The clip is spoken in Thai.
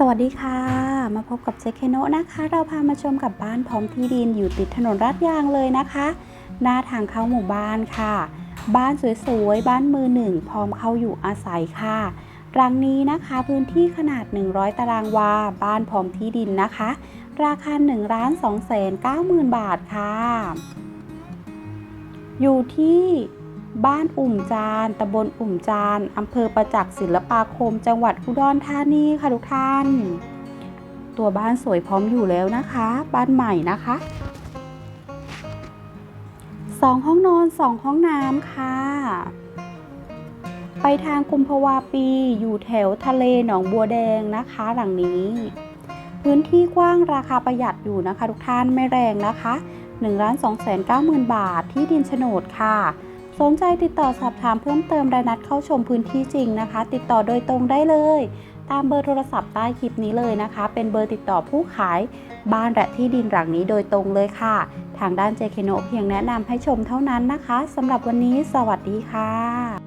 สวัสดีค่ะ มาพบกับเจคเคโนนะคะ เราพามาชมกับบ้านพร้อมที่ดินอยู่ติดถนนลาดยางเลยนะคะ หน้าทางเข้าหมู่บ้านค่ะ บ้านสวยๆ บ้านมือหนึ่งพร้อมเข้าอยู่อาศัยค่ะรังนี้นะคะพื้นที่ขนาด 100 ตารางวา บ้านพร้อมที่ดินนะคะ ราคา1ล้าน2แสน9หมื่นบาทค่ะ อยู่ที่ บ้านอุ่มจานตำบลอุ่มจานอำเภอประจักษ์ศิลปาคม จังหวัดอุดรธานีค่ะทุกท่าน ตัวบ้านสวยพร้อมอยู่แล้วนะคะ บ้านใหม่นะคะสองห้องนอนสองห้องน้ำค่ะ ไปทางกุมภาวาปีอยู่แถวทะเลหนองบัวแดงนะคะ หลังนี้ พื้นที่กว้างราคาประหยัดอยู่นะคะ ทุกท่านไม่แรงนะคะ1 2 9 0 0 0 0 บาทที่ดินโฉนดค่ะ สนใจติดต่อสอบถามเพิ่มเติมรายนัดเข้าชมพื้นที่จริงนะคะ ติดต่อโดยตรงได้เลย ตามเบอร์โทรศัพท์ใต้คลิปนี้เลยนะคะ เป็นเบอร์ติดต่อผู้ขายบ้านและที่ดินหลังนี้โดยตรงเลยค่ะ ทางด้านเจเคโนเพียงแนะนำให้ชมเท่านั้นนะคะสำหรับวันนี้ สวัสดีค่ะ